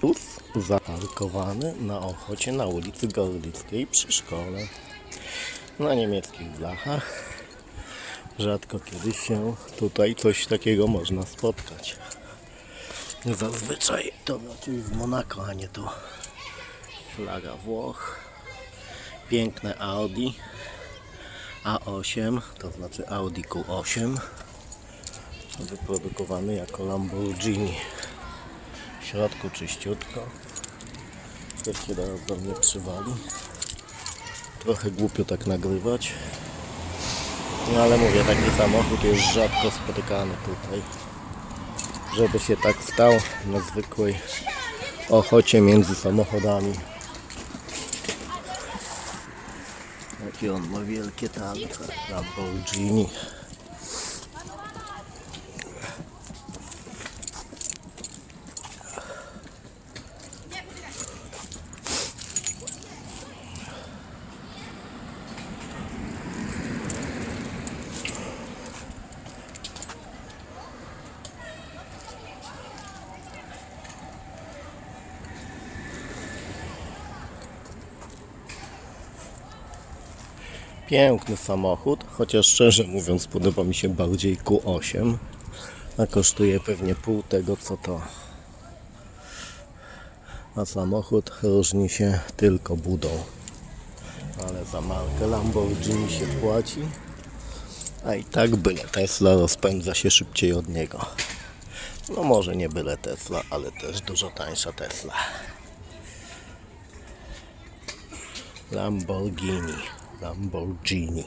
Bus zaparkowany na Ochocie na ulicy Gorlickiej przy szkole. Na niemieckich blachach. Rzadko kiedy się tutaj coś takiego można spotkać. Zazwyczaj to raczej z Monako, a nie to flaga Włoch. Piękne Audi A8, to znaczy Audi Q8 wyprodukowany jako Lamborghini w środku czyściutko. Ktoś się teraz do mnie przywali. Trochę głupio tak nagrywać. No ale mówię, taki samochód jest rzadko spotykany tutaj. Żeby się tak stał na zwykłej ochocie między samochodami. Jakie on ma wielkie tanki Lamborghini Piękny samochód, chociaż szczerze mówiąc podoba mi się bardziej Q8, a kosztuje pewnie pół tego co to. A samochód różni się tylko budą. Ale za markę Lamborghini się płaci, a i tak byle Tesla rozpędza się szybciej od niego. No może nie byle Tesla, ale też dużo tańsza Tesla. Lamborghini. Lamborghini.